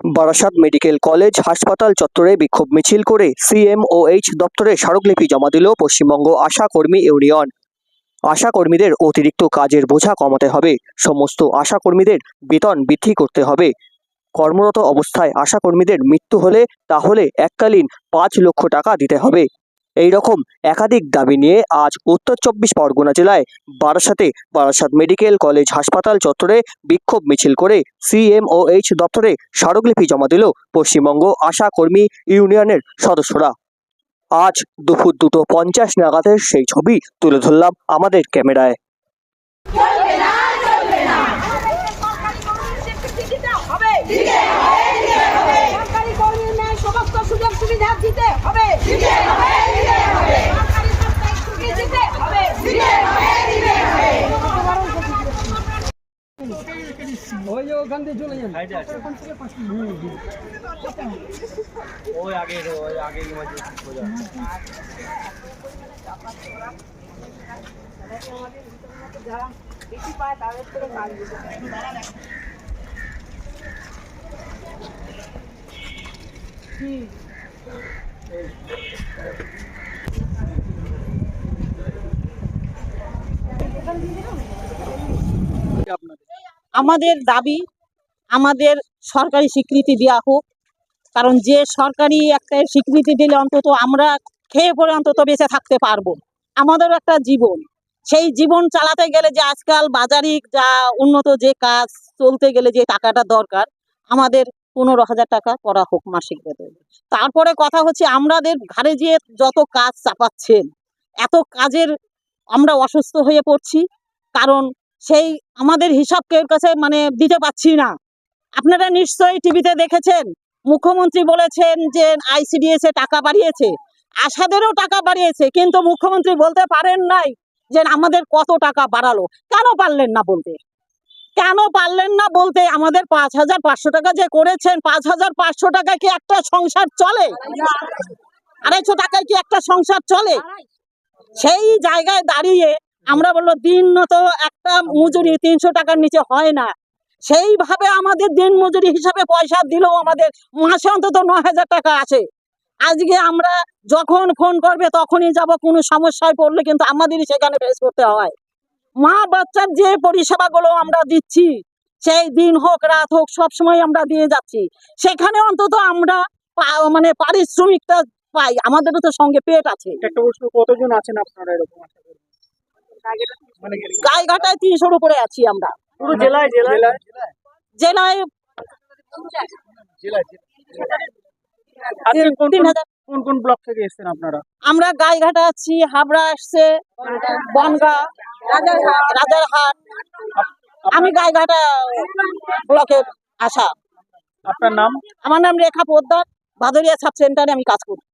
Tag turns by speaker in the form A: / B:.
A: Barasat medical college হাসপাতাল চত্বরে বিক্ষোভ মিছিল করে সিএমওএইচ দপ্তরে স্মারকলিপি জমা দিল পশ্চিমবঙ্গ আশা কর্মী ইউনিয়ন। আশা কর্মীদের অতিরিক্ত কাজের বোঝা কমাতে হবে। সমস্ত আশা কর্মীদের বেতন বৃদ্ধি করতে হবে। কর্মরত অবস্থায় আশা কর্মীদের মৃত্যু হলে তাহলে এককালীন পাঁচ লক্ষ টাকা দিতে হবে। এই রকম একাধিক দাবি নিয়ে আজ উত্তর চব্বিশ পরগনা জেলায় বারাসাতে বারাসাত মেডিকেল কলেজ হাসপাতাল চত্বরে বিক্ষোভ মিছিল করে সিএমওএইচ দপ্তরে স্মারকলিপি জমা দিল পশ্চিমবঙ্গ আশা কর্মী ইউনিয়নের সদস্যরা আজ দুপুর দুটো পঞ্চাশ নাগাদের সেই ছবি তুলে ধরলাম আমাদের ক্যামেরায়
B: দিতে হবে দিতে হবে সরকারি কর্মীর ন্যায় সমস্ত সুযোগ সুবিধা দিতে হবে দিতে হবে দিতে হবে সরকারি সংস্থায় ছুটি দিতে হবে দিতে হবে দিতে হবে
C: ওই যে ওখান দিয়ে চলে যান
D: ওই আগে ওই আগে সোজা
B: বেশি পায় দিতে
E: আমাদের দাবি আমাদের সরকারি স্বীকৃতি দেওয়া হোক। কারণ যে সরকারি একটা স্বীকৃতি দিলে অন্তত আমরা খেয়ে পরে অন্তত বেঁচে থাকতে পারব। আমাদেরও একটা জীবন। সেই জীবন চালাতে গেলে যে আজকাল বাজারিক যা উন্নত যে কাজ চলতে গেলে যে টাকাটা দরকার, আমাদের পনেরো হাজার টাকা করা হোক মাসিক বেতন। তারপরে কথা হচ্ছে আমাদের ঘাড়ে যে যত কাজ চাপাচ্ছেন, এত কাজের আমরা অসুস্থ হয়ে পড়ছি। কারণ সেই আমাদের হিসাব কেউ কাছে মানে দিতে পাচ্ছি না। আপনারা নিশ্চয়ই টিভিতে দেখেছেন, মুখ্যমন্ত্রী বলেছেন যে আইসিডিএস এ টাকা বাড়িয়েছে। আশাদেরও টাকা বাড়িয়েছে, কিন্তু মুখ্যমন্ত্রী বলতে পারেন নাই যে আমাদের কত টাকা বাড়ালো। কেন পারলেন না বলতে? কেন পারলেন না বলতে আমাদের পাঁচ হাজার পাঁচশো টাকা যে করেছেন, পাঁচ হাজার পাঁচশো টাকায় কি একটা সংসার চলে? আড়াইশো টাকায় কি একটা সংসার চলে? সেই জায়গায় দাঁড়িয়ে আমরা বলল দিন তো একটা মজুরি তিনশো টাকার নিচে হয় না। সেইভাবে আমাদের দিন মজুরি হিসাবে পয়সা দিলেও আমাদের মাসে অন্তত ন হাজার টাকা আছে। আজকে আমরা যখন ফোন করবে তখনই যাব কোনো সমস্যায় পড়লে কিন্তু আমাদেরই সেখানে ফেস করতে হয়। মা বাচ্চার যে পরিষেবাগুলো আমরা দিচ্ছি সেই দিন হোক রাত হোক সবসময় আমরা দিয়ে যাচ্ছি। সেখানে অন্তত আমরা মানে পারিশ্রমিকটা পাই। আমাদেরও তো সঙ্গে পেট আছে।
C: একটা প্রশ্ন কতজন আছেন আপনারা এরকম মানে
E: গায়েঘাটায় তিনশোর উপরে আছি আমরা।
C: পুরো জেলায় জেলায়।
E: জেলায়
C: জেলায়? কোন কোন- কোন কোন ব্লক থেকে এসেছেন আপনারা?
E: আমরা গাইঘাটা আছি হাবড়া আসছে বনগা রাজারহাট। আমি গাইঘাটা ব্লকের আশা
C: আপনার নাম?
E: আমার নাম রেখা পোদ্দার। ভাদরিয়া সাব সেন্টারে আমি কাজ করি।